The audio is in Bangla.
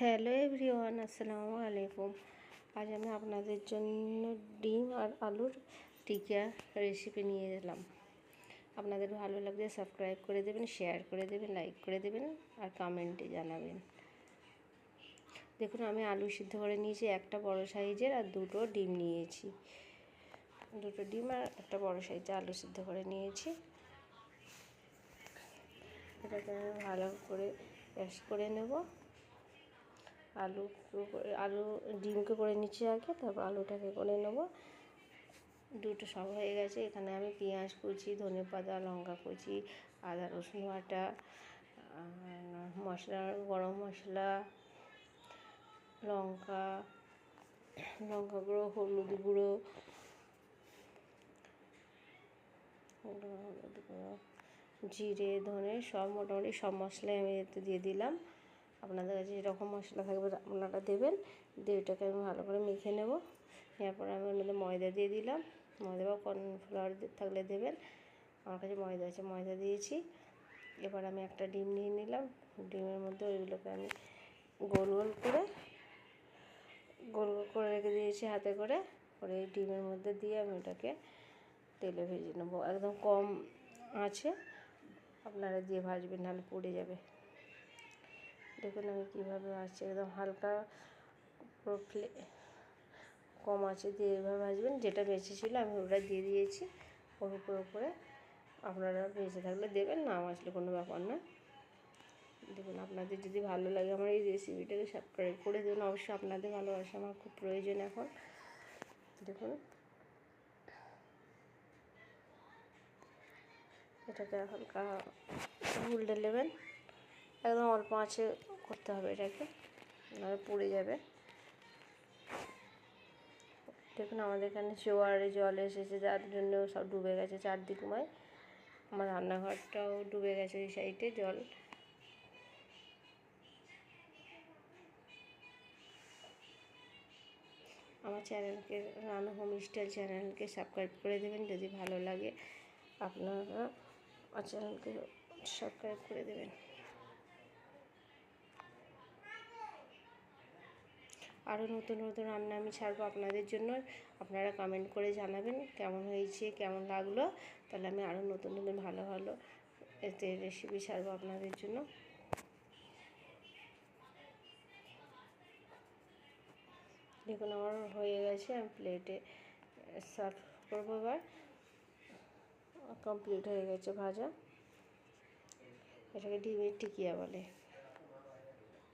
হ্যালো এভরিওয়ান, আসসালামু আলাইকুম। আজ আমি আপনাদের জন্য ডিম আর আলুর টিকা রেসিপি নিয়ে এলাম। আপনাদের ভালো লাগলে সাবস্ক্রাইব করে দেবেন শেয়ার করে দেবেন লাইক করে দেবেন আর কমেন্টে জানাবেন। দেখুন, আমি আলু সিদ্ধ করে নিয়েছি, একটা বড় সাইজের আর দুটো ডিম নিয়েছি। দুটো ডিম আর একটা বড় সাইজের আলু সিদ্ধ করে নিয়েছি। এটাকে আমি ভালো করে পেস্ট করে নেব। আলু আলু ডিমকে করে নিচ্ছি আগে, তারপর আলুটাকে করে নেব। দুটো সব হয়ে গেছে, এখানে আমি পেঁয়াজ কুচি, ধনে পাতা, লঙ্কা কুচি, আদা, রসুন বাটা মশলা, গরম মশলা, লঙ্কা লঙ্কা গুঁড়ো, হলুদ গুঁড়ো হলুদ গুঁড়ো, জিরে, ধনে, সব মোটামুটি সব মশলাই আমি এতে দিয়ে দিলাম। আপনাদের কাছে যেরকম মশলা থাকবে আপনারা দেবেন। দিয়ে ওটাকে আমি ভালো করে মেখে নেব। এরপর আমি ওর মধ্যে ময়দা দিয়ে দিলাম। ময়দা বা কর্নফ্লাওয়ার থাকলে দেবেন। আমার কাছে ময়দা আছে, ময়দা দিয়েছি। এবার আমি একটা ডিম নিয়ে নিলাম। ডিমের মধ্যে ওইগুলোকে আমি গোল গোল করে, গোল গোল করে রেখে দিয়েছি হাতে করে। করে এই ডিমের মধ্যে দিয়ে আমি ওটাকে তেলে ভেজে নেব। একদম কম আছে। আপনারা দিয়ে ভাজবেন, নাহলে পড়ে যাবে। দেখুন আমি কীভাবে আসছি একদম হালকা পুরো ফ্লে কম আছে দিয়ে এভাবে ভাজবেন যেটা বেঁচে ছিল আমি ওটা দিয়ে দিয়েছি, ওর উপরে উপরে আপনারা বেঁচে থাকলে দেবেন, না আসলে কোনো ব্যাপার না। দেখুন আপনাদের যদি ভালো লাগে আমার এই রেসিপিটাকে সাবস্ক্রাইব করে দেবেন অবশ্যই আপনাদের ভালোবাসা আমার খুব প্রয়োজন এখন। দেখুন। এটাকে হালকা উল্টে নেবেন। একদম অল্প আঁচে করতে হবে এটাকে, নাহলে পুড়ে যাবে। দেখুন, আমাদের এখানে জোয়ারে জল এসেছে, যার জন্য সব ডুবে গেছে চারদিকময়। আমার রান্নাঘরটাও ডুবে গেছে ওই সাইডে জল। আমার চ্যানেলকে, রানু হোম স্টাইল চ্যানেলকে সাবস্ক্রাইব করে দেবেন, যদি ভালো লাগে। আপনারা আমার চ্যানেলকে সাবস্ক্রাইব করে দেবেন। আরও নতুন নতুন রান্না আমি ছাড়বো আপনাদের জন্য। আপনারা কমেন্ট করে জানাবেন কেমন হয়েছে, কেমন লাগল। তাহলে আমি আরও নতুন নতুন ভালো ভালো এতে রেসিপি ছাড়বো আপনাদের জন্য। দেখুন আমার হয়ে গেছে, আমি প্লেটে সার্ভ করব এবার। কমপ্লিট হয়ে গেছে ভাজা। এটাকে ডিমের টিকিয়া বলে।